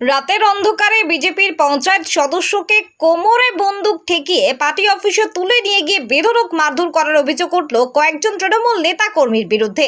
রাতের অন্ধকারে বিজেপির পঞ্চায়েত সদস্যকে কোমরে বন্দুক ঠেকিয়ে পার্টি অফিসে তুলে নিয়ে গিয়ে বেধরক মারধর করার অভিযোগ উঠল কয়েকজন তৃণমূল নেতা কর্মীর বিরুদ্ধে।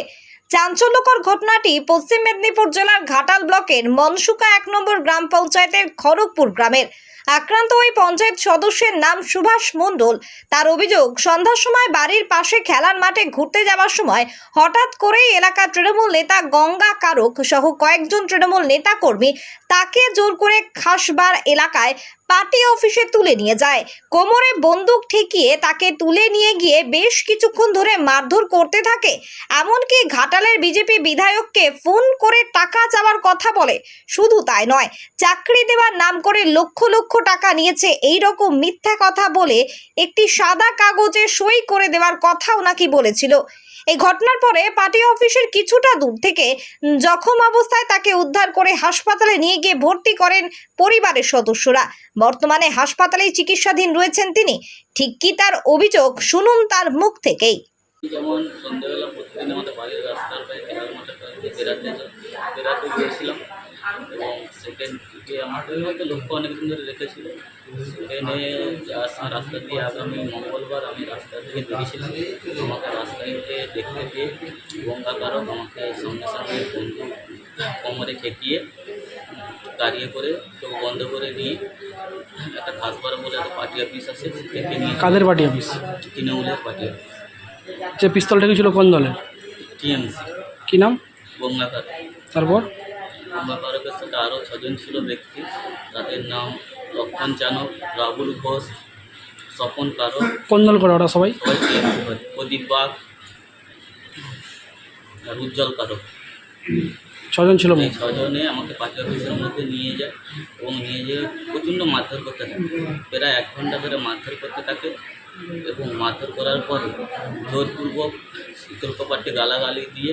চাঞ্চল্যকর ঘটনাটি পশ্চিম মেদিনীপুর জেলার ঘাটাল ব্লকের মনসুকা এক নম্বর গ্রাম পঞ্চায়েতের খড়গপুর গ্রামের। আক্রান্ত ওই পঞ্চায়েত সদস্যের নাম সুভাষ মণ্ডল। তার অভিযোগ, সন্ধ্যার সময় বাড়ির পাশে খেলার মাঠে ঘুরতে যাওয়ার সময় হঠাৎ করেই এলাকার তৃণমূল নেতা গঙ্গা কারক সহ কয়েকজন তৃণমূল নেতাকর্মী তাকে জোর করে খাসবার এলাকায় পার্টি অফিসে তুলে নিয়ে যায়। কোমরে বন্দুক ঠেকিয়ে তাকে তুলে নিয়ে গিয়ে বেশ কিছুক্ষণ ধরে মারধর করতে থাকে। এমনকি ঘাটালের বিজেপি বিধায়ককে ফোন করে টাকা চাওয়ার কথা বলে। শুধু তাই নয়, চাকরি দেওয়ার নাম করে লক্ষ লক্ষ টাকা নিয়েছে এই রকম মিথ্যা কথা বলে একটি সাদা কাগজে সই করে দেওয়ার কথাও নাকি বলেছিল। এই ঘটনার পরে পার্টি অফিসের কিছুটা দূর থেকে জখম অবস্থায় তাকে উদ্ধার করে হাসপাতালে নিয়ে গিয়ে ভর্তি করেন পরিবারের সদস্যরা। বর্তমানে হাসপাতালেই চিকিৎসাধীন রয়েছেন তিনি। ঠিক কি তার অভিযোগ শুনুন তার মুখ থেকেই। যেমন সন্ধ্যেবেলা প্রতিদিন আমাদের রাস্তার বাইরে বেড়াতে বেড়াতে গিয়েছিলাম এবং সেকেন্ড যে আমার আমাদের হয়তো লক্ষ্য অনেকদিন ধরে রেখেছিল। সেখানে আসা রাস্তা দিয়ে আগামী মঙ্গলবার আমি রাস্তা থেকে বেরিয়েছিলাম। আমাকে রাস্তায় দেখতে পেয়ে গঙ্গা কারক আমাকে সঙ্গে সঙ্গে বন্ধু কোমরে ঠেকিয়ে দাঁড়িয়ে করে চোখ বন্ধ করে নিয়ে একটা খাসবার বলে একটা পার্টি অফিস আছে সেখানে নিয়ে কাদের পার্টি অফিস? তৃণমূলের পার্টি অফিস। যে পিস্তলটা কি ছিল কোন দলের? টিএমসি। কী নাম? গঙ্গাকার। তারপর? গঙ্গাকারকের সাথে আরও ছজন ছিল ব্যক্তি। তাদের নাম লক্ষণ চানক রাহুল ঘোষ স্বপন কারক কোন দল করে ওরা সবাই? প্রদীপ বাগ আর উজ্জ্বল কারক। ছজন ছিল ছজনে আমাকে পার্টি অফিসের মধ্যে নিয়ে যায় এবং নিয়ে যেয়ে প্রচণ্ড মারধর করতে থাকে। প্রায় এক ঘণ্টা ধরে মারধর করতে থাকে এবং মারধর করার পরে জোরপূর্বক কপাটে গালাগালি দিয়ে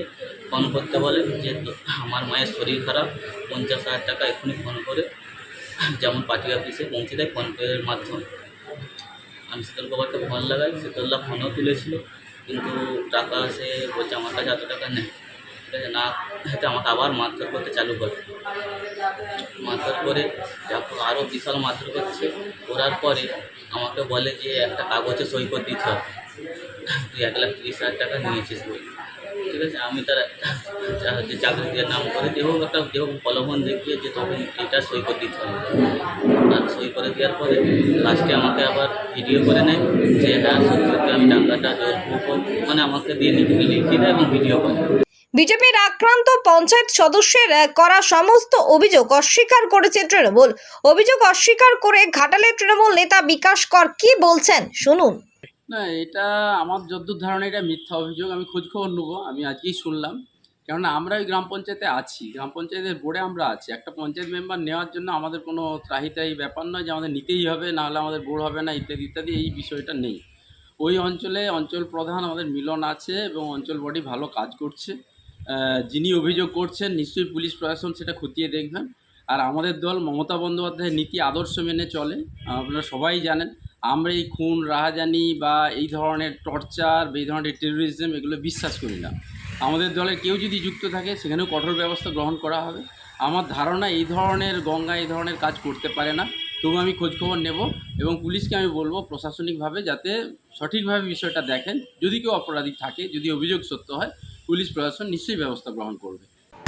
ফোন করতে বলে যে, আমার মায়ের শরীর খারাপ, পঞ্চাশ হাজার টাকা এক্ষুনি ফোন করে যেমন পার্টি অফিসে পৌঁছে দেয় ফোনপের মাধ্যমে। আমি শীতল কপাটে ফোন লাগাই শীতলদা ফোনও তুলেছিল, কিন্তু টাকা সে বলছে, আমার কাছে এত টাকা নেই। ঠিক আছে, না হাতে আমাকে আবার মারধর করতে চালু করে। মারধর করে যখন আরও বিশাল মারধর করছে। করার পরে আমাকে বলে যে, একটা কাগজে সই দিতে হবে। তুই এক লাখ তিরিশ হাজার টাকা নিয়েছিস বই। ঠিক আছে? আমি তার হচ্ছে চাকরি দিয়ে নাম করে যেও একটা যেও প্রলোভন দেখিয়ে যে তোকে এটা সই করে দিতে হবে। আর সই করে দেওয়ার পরে লাস্টে আমাকে আবার ভিডিও করে নেয় যে হ্যাঁ সত্যি আমি টাকাটা মানে আমাকে দিয়ে লিখে লিখিয়ে দেয় এবং ভিডিও করে। বিজেপির আক্রান্ত পঞ্চায়েত সদস্যের করা সমস্ত অভিযোগ অস্বীকার করেছে তৃণমূল। অভিযোগ অস্বীকার করে ঘাটালে তৃণমূল নেতা বিকাশ কর, কি বলছেন? শুনুন। না, এটা আমার যদ্দূর ধারণা, এটা মিথ্যা অভিযোগ, আমি খোঁজ খবর নেব, আমি আজকেই শুনলাম। কেননা আমরা ওই গ্রাম পঞ্চায়েতে আছি, গ্রাম পঞ্চায়েতের বোর্ডে আমরা আছি। একটা পঞ্চায়েত মেম্বার নেওয়ার জন্য আমাদের কোনো ত্রাহিতাই ব্যাপার নয় যে আমাদের নিতেই হবে নাহলে আমাদের বোর্ড হবে না, ইত্যাদি ইত্যাদি, এই বিষয়টা নেই। ওই অঞ্চলে অঞ্চল প্রধান আমাদের মিলন আছে এবং অঞ্চল বডি ভালো কাজ করছে। যিনি অভিযোগ করছেন, নিশ্চয়ই পুলিশ প্রশাসন সেটা খতিয়ে দেখবেন। আর আমাদের দল মমতা বন্দ্যোপাধ্যায়ের নীতি আদর্শ মেনে চলে, আপনারা সবাই জানেন। আমরা এই খুন, রাহাজানি বা এই ধরনের টর্চার বা এই ধরনের টেরোরিজম এগুলো বিশ্বাস করি না। আমাদের দলের কেউ যদি যুক্ত থাকে, সেখানেও কঠোর ব্যবস্থা গ্রহণ করা হবে। আমার ধারণা এই ধরনের গঙ্গা, এই ধরনের কাজ করতে পারে না। তবু আমি খোঁজখবর নেব এবং পুলিশকে আমি বলব প্রশাসনিকভাবে যাতে সঠিকভাবে বিষয়টা দেখেন। যদি কেউ অপরাধী থাকে, যদি অভিযোগ সত্য হয়, পুলিশ প্রশাসন নিশ্চয়ই ব্যবস্থা গ্রহণ করবে।